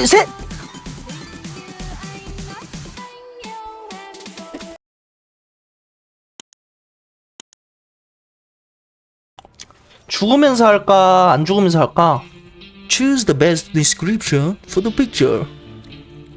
둘, 셋! 죽으면서 할까, 안 죽으면서 할까? Choose the best description for the picture.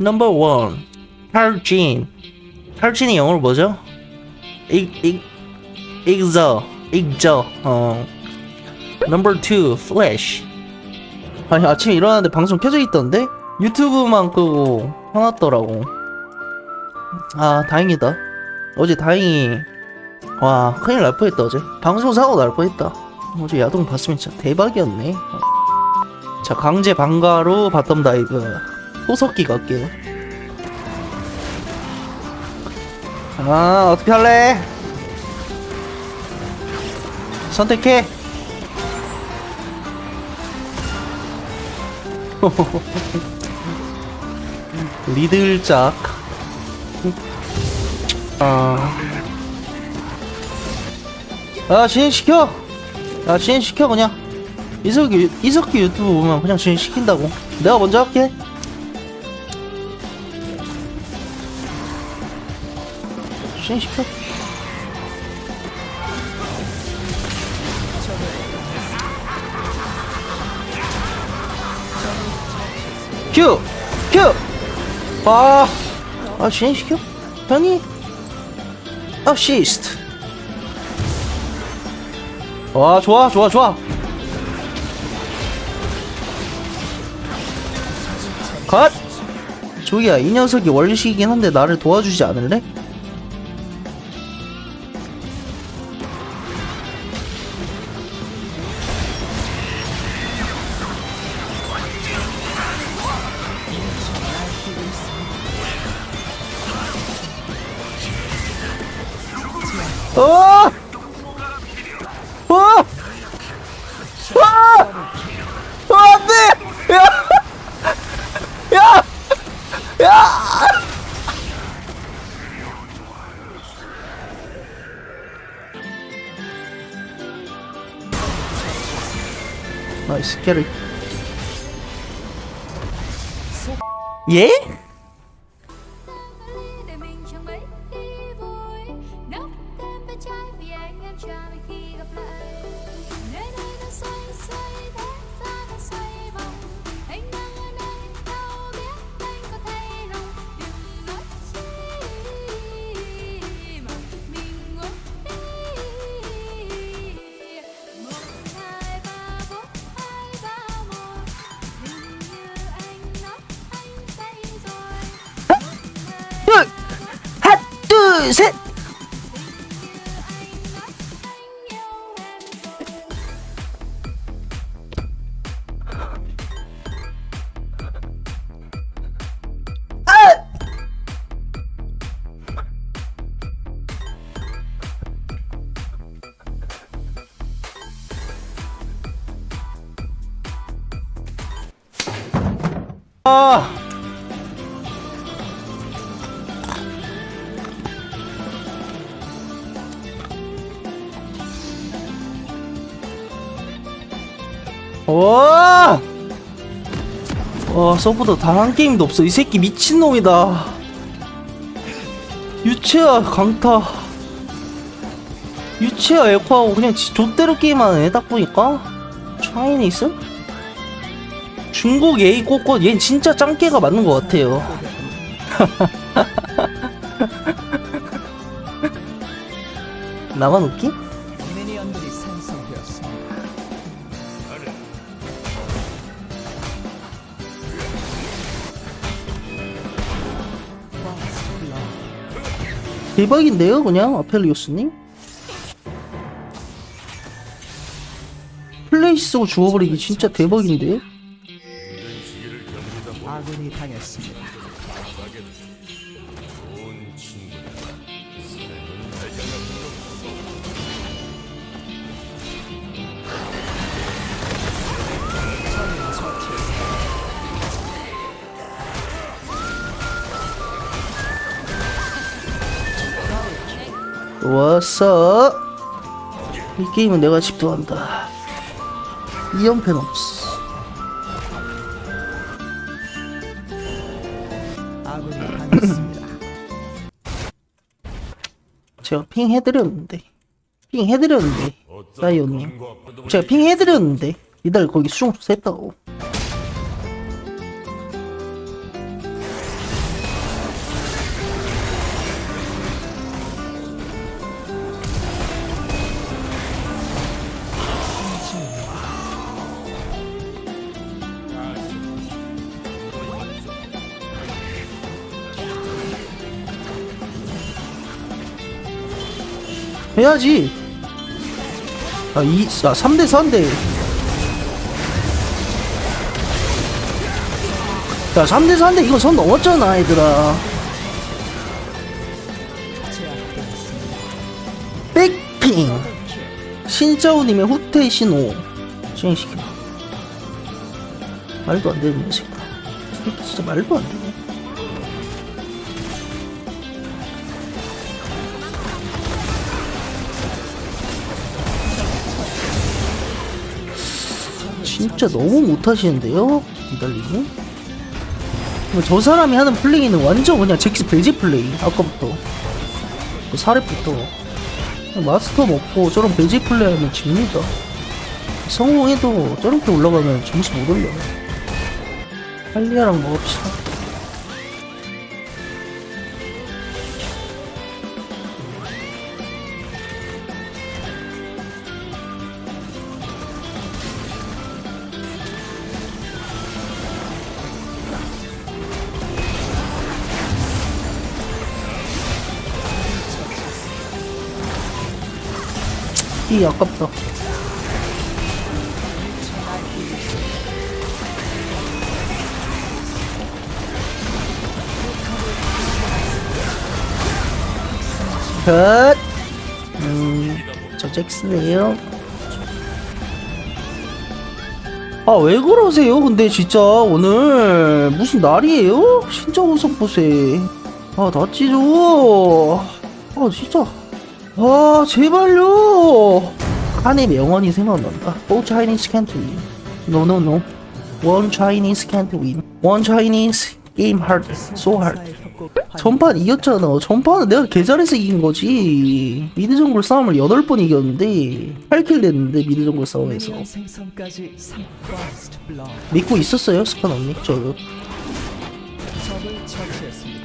Number one, 탈진. 탈진이 영어로 뭐죠? ig, ig, ig저, ig저. 어. Number two, flash. 아니 아침에 일어났는데 방송 켜져 있던데 유튜브만 끄고 해놨더라고. 아 다행이다. 어제 다행히 와 큰일 날 뻔했다 어제. 방송 사고 날 뻔했다. 어제 야동 봤으면 진짜 대박이었네. 자 강제 방가로 바텀 다이브 호석기 갈게요. 아 어떻게 할래? 선택해. 리들짝 아, 아 진행시켜. 아 진행시켜 그냥. 이석기 이석기 유튜브 보면 그냥 진행시킨다고. 내가 먼저 할게. 진행시켜. 큐! 큐! 아, 아, 진행시켜? 형이? 어시스트. 와, 좋아, 좋아, 좋아. 컷! 저기야, 이 녀석이 원시이긴 한데 나를 도와주지 않을래? 어! 와! 어, 안 돼! 야! 야! 야! 나이스 캐리. 예? 둘, 와! 와, 서브도 단한 게임도 없어. 이 새끼 미친놈이다. 유치아 강타. 유치아 에코하고 그냥 지 좆대로 게임하는 애 딱 보니까? 차이니스? 중국 A 꼬꼬 얘 진짜 짱깨가 맞는 것 같아요. 나만 웃기? 대박인데요, 그냥 아펠리오스님? 플레이 쓰고 죽어버리기 진짜 대박인데? 아군이 당했습니다. 이겼어. 이 게임은 내가 집도한다. 이연패 없어. 제가 핑 해드렸는데 핑 해드렸는데 라이온님. 제가 핑 해드렸는데 이달 거기 수정조사 했다고. 해야지 아, 이, 아, 3대 4인데. 야, 3대 4인데 이거 선 넘었잖아, 얘들아. 백핑. 신짜오님의 후퇴 신호. 진행시켜. 말도 안 되는 녀석이다. 진짜 말도 안되 진짜 너무 못하시는데요? 이달리는? 저 사람이 하는 플레이는 완전 그냥 잭스 배제 플레이 아까부터. 그 사례부터. 마스터 먹고 저런 배제 플레이 하면 집니다. 성공해도 저렇게 올라가면 점수 못 올려 할리아랑 먹읍시다 이 아깝다 컷! 음, 저 잭스네요. 아, 왜 그러세요? 근데 진짜 오늘 무슨 날이에요? 진짜 우석 보세. 아, 나 찢어. 아, 진짜. 아, 제발요. 칸의 명언이 생각난다. No, no. One Chinese can't win. One Chinese game hard, so hard. 사의 협곡 전판 이겼잖아. 전판은 내가 개잘해서 이긴 거지. 미드 정글 싸움을 8번 이겼는데 8킬 됐는데 미드 정글 싸움에서. 미니언 생성까지 3 퍼스트 블러드 믿고 있었어요, 스카너 언니. 저 적을 처치했습니다.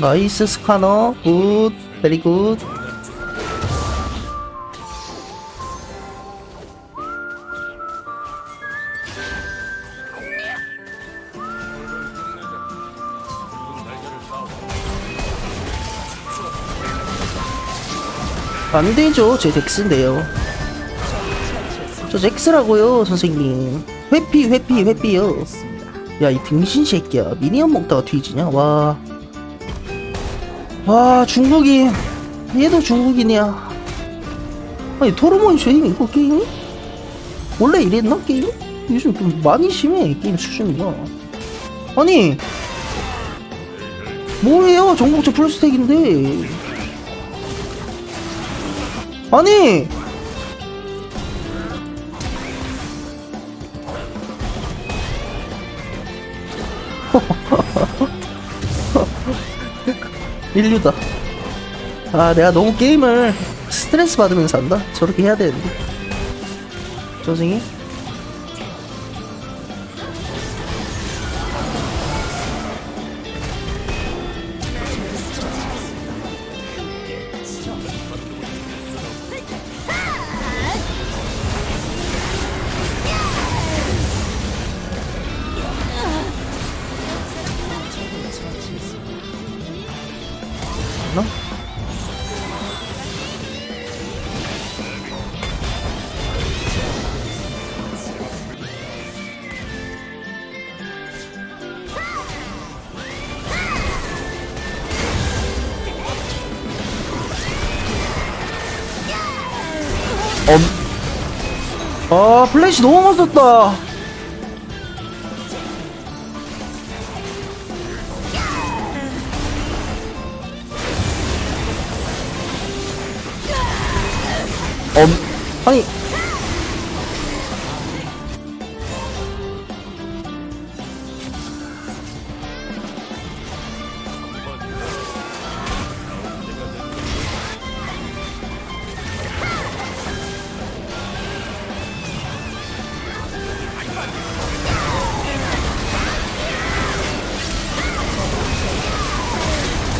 나이스 스카너. 굿. 베리 굿. 안 되죠. 제 잭스인데요. 저 잭스라고요, 선생님. 회피, 회피, 회피요. 야, 이 등신 새끼야. 미니언 먹다가 뒤지냐? 와. 와, 중국인. 얘도 중국인이야. 아니, 토르몬 쉐임 이거 게임? 원래 이랬나, 게임? 요즘 좀 많이 심해, 게임 수준이가. 아니, 뭐예요? 정복자 풀스택인데. 아니! 인류다. 아, 내가 너무 게임을 스트레스 받으면서 한다? 저렇게 해야 되는데. 선생님? 엄. 아, 플래시 너무 맞았다. 엄. 아니.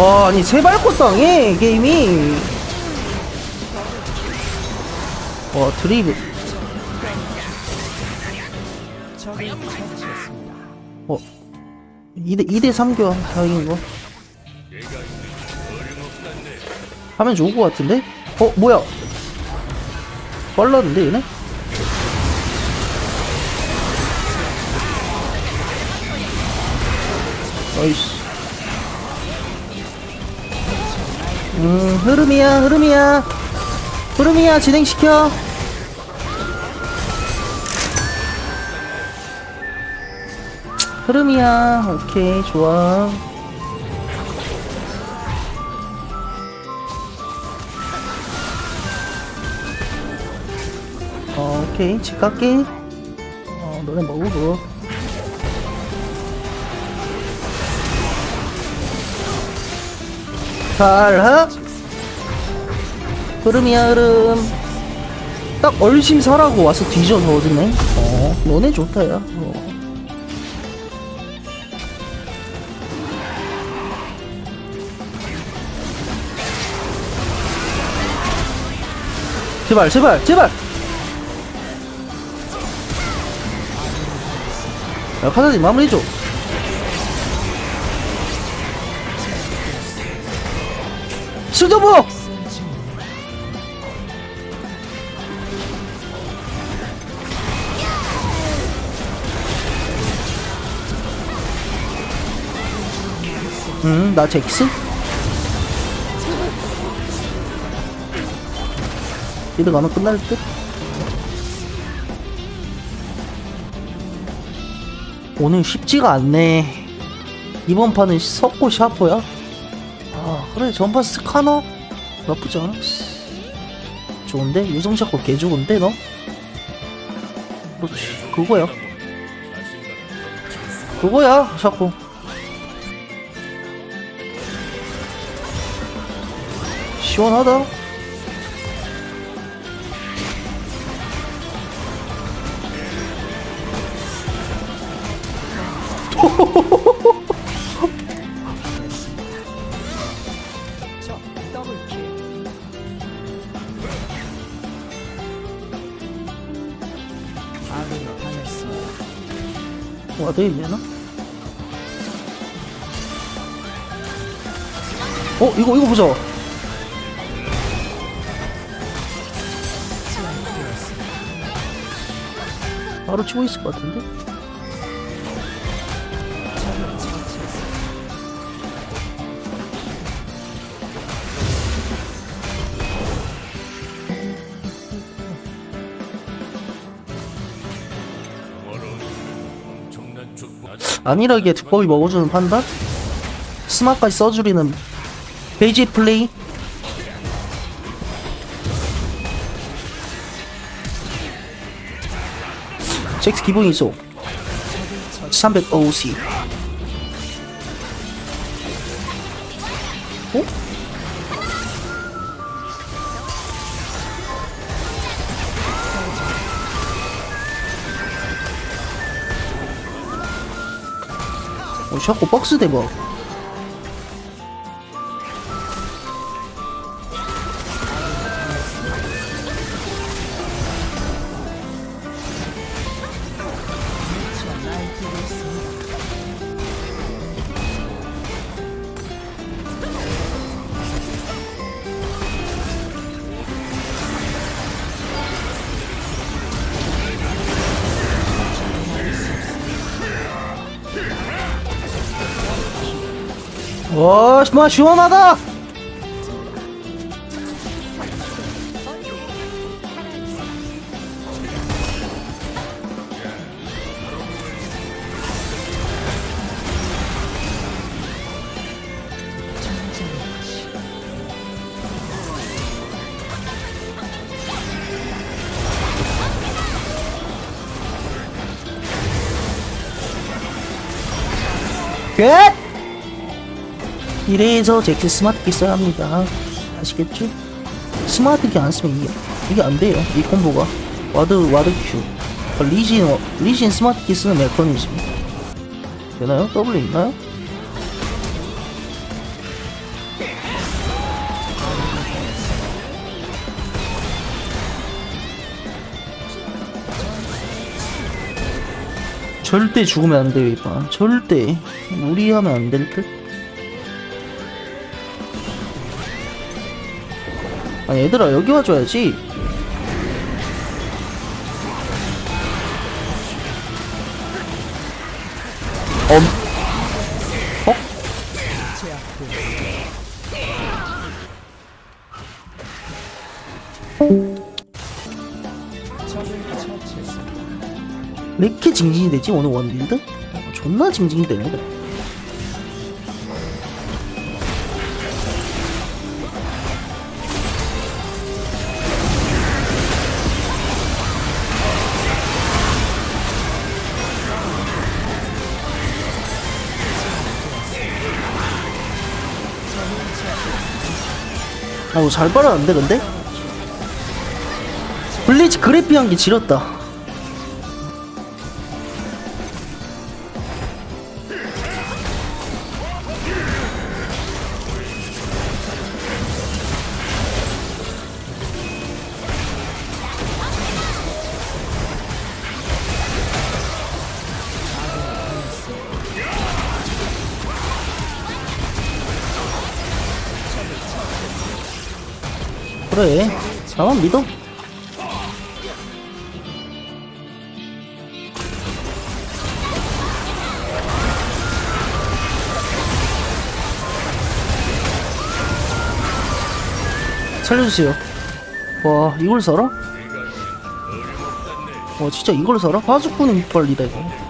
와 아니 세발꽃 당해 게임이. 와 드리블 적을 처치했습니다. 어 2대 2대 3교 다행인 거. 하면 좋을 것 같은데? 어 뭐야? 빨랐는데 얘네? 나이스 음 흐름이야 흐름이야. 흐름이야 진행시켜. 흐름이야 오케이 좋아. 어 오케이 집 갈게 어 너네 먹고 잘하? 흐름이야 흐름. 딱 얼심 사라고 와서 뒤져서 얻으네? 어 너네 좋다 야. 어. 제발 제발 제발! 야 카사딘 마무리해줘 음, 나 잭슨? 이득 가면 끝날 듯? 오늘 쉽지가 않네. 이번 판은 석고 샤퍼야? 아, 그래, 전판 스카너? 나쁘지 않아. 좋은데? 유성 샤퍼 개 좋은데, 너? 그렇지, 그거야. 그거야, 샤퍼. 시원하다. 당했습니다. 와도 있려나? 어 이거 이거 보자 바로 치고 있을 것 같은데? 안일하게 두꺼비 먹어주는 판단? 스마까지 써주리는 베이지 플레이 잭스 기본 이소 300OC 어? 어, 샤코 박스 대박. 와, 마 시원하다. 끝! 이래서 재킷 스마트키 써야 합니다 아시겠죠? 스마트키 안 쓰면 이게, 이게 안 돼요 이 콤보가 와드 와드 큐 그 리진, 리진 스마트키 쓰는 메커니즘 되나요? W 있나요? 절대 죽으면 안 돼요 이판 절대 무리하면 안 될 듯. 아니 얘들아 여기 와줘야지. 엄. 어? 왜 이렇게 징징이 되지 오늘 원딜드? 어, 존나 징징이 되네 그래. 아우 잘 빨았는데 근데? 블리츠 그래피 한 게 지렸다 그래 나만 믿어 살려주세요 와 이걸 살아? 와 진짜 이걸 살아? 파수꾼은 빨리다 이거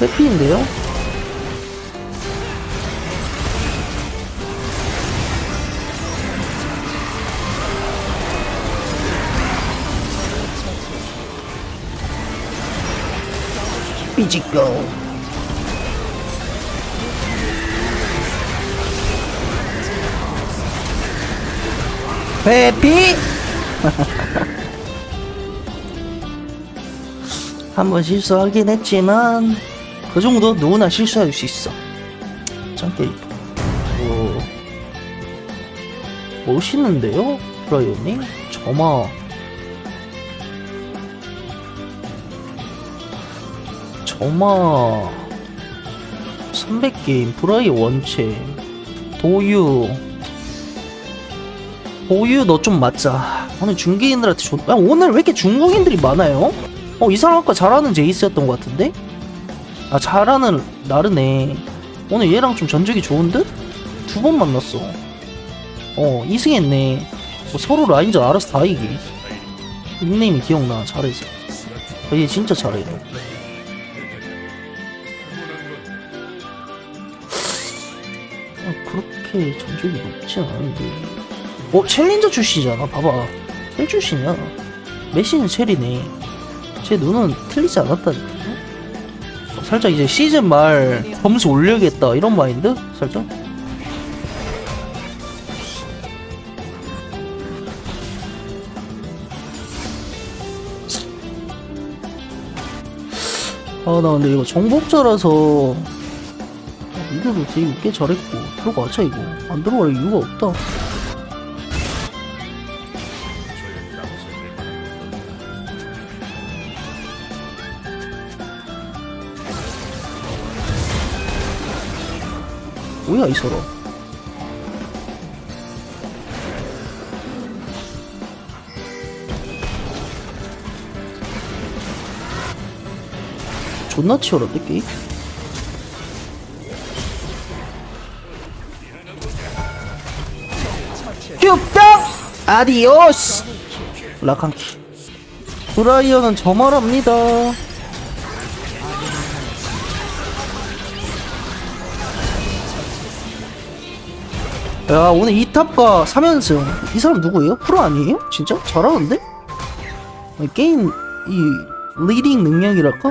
해피인데요? 삐지고 해피 한 번 실수하긴 했지만 그 정도 누구나 실수할 수 있어 짱 캐릭터 오 멋있는데요? 브라이언이? 점화 점화 300게임 브라이 원체 도유 도유 너 좀 맞자 오늘 중개인들한테 좋... 야, 오늘 왜 이렇게 중국인들이 많아요? 어 이 사람 아까 잘하는 제이스였던 것 같은데? 아 잘하는 나르네. 오늘 얘랑 좀 전적이 좋은 듯? 두 번 만났어. 어 2승했네. 뭐 서로 라인전 알아서 다 이기 닉네임이 기억나 잘해서. 어, 얘 진짜 잘해 아, 그렇게 전적이 높진 않은데. 어 챌린저 출신이잖아 봐봐. 첼 출신이야. 메시는 첼이네. 제 눈은 틀리지 않았다니까. 어, 살짝 이제 시즌 말 점수 올려야겠다 이런 마인드? 살짝? 아 나 근데 이거 정복자라서 이들도 되게 꽤 잘했고 들어가자 이거 안 들어갈 이유가 없다 뭐야 이 사람 존나 치열한데 게임? 뚝딱 아디오스! 라칸키. 브라이언은 저말합니다 야 오늘 2탑과 3연승 이 사람 누구예요? 프로 아니에요? 진짜? 잘하는데? 게임 이 리딩 능력이랄까?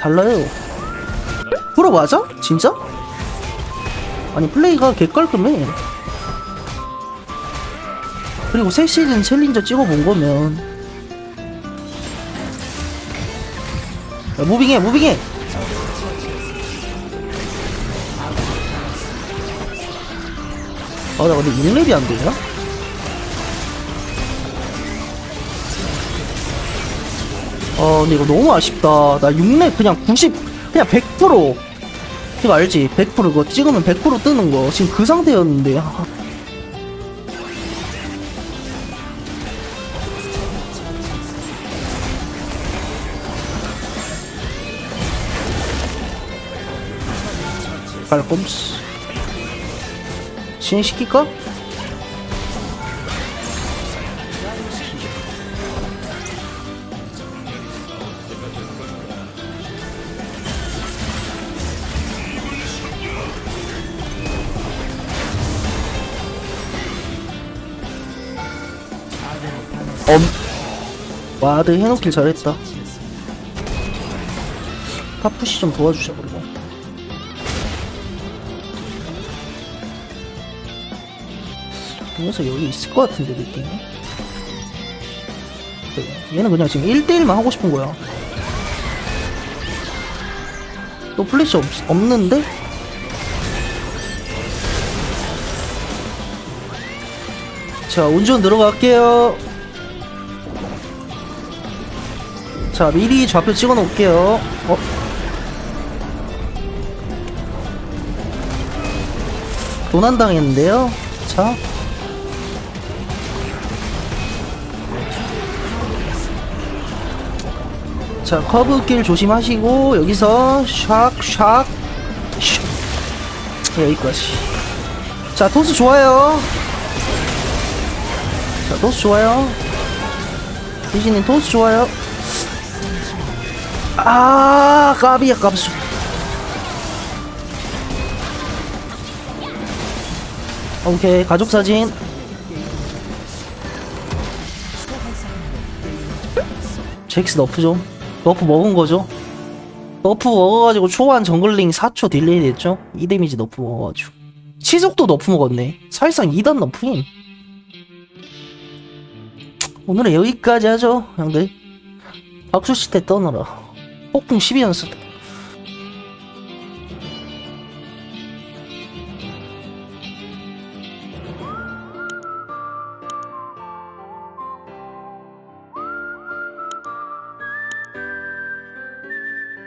달라요 프로 맞아? 진짜? 아니 플레이가 개깔끔해 그리고 새 시즌 챌린저 찍어본 거면 야, 무빙해 무빙해 아, 나 근데 6렙이 안 되냐? 아, 근데 이거 너무 아쉽다. 나 6렙 그냥 90, 그냥 100%. 이거 알지? 100% 그거 찍으면 100% 뜨는 거. 지금 그 상태였는데. 아. 깔꼼스. 진행시킬까? 엄 와드 해놓길 잘했다 파푸시 좀 도와주자 그리고 이 녀석 여기 있을 것 같은데 느낌이. 얘는 그냥 지금 1대1만 하고 싶은 거야. 또 플래시 없, 없는데? 자 운전 들어갈게요. 자 미리 좌표 찍어 놓을게요. 어? 도난당했는데요? 자 자, 커브길 조심하시고, 여기서, 샥, 샥, 샥. 여기까지. 자, 토스 좋아요. 자, 토스 좋아요. 희진님 토스 좋아요. 아, 까비야, 깝수. 오케이, 가족사진. 잭스 너프 좀. 너프 먹은 거죠. 너프 먹어가지고 초반 정글링 4초 딜레이 됐죠? 2 데미지 너프 먹어가지고. 치속도 너프 먹었네. 사실상 2단 너프임. 오늘은 여기까지 하죠, 형들. 박수 시대 떠너라. 폭풍 12연승.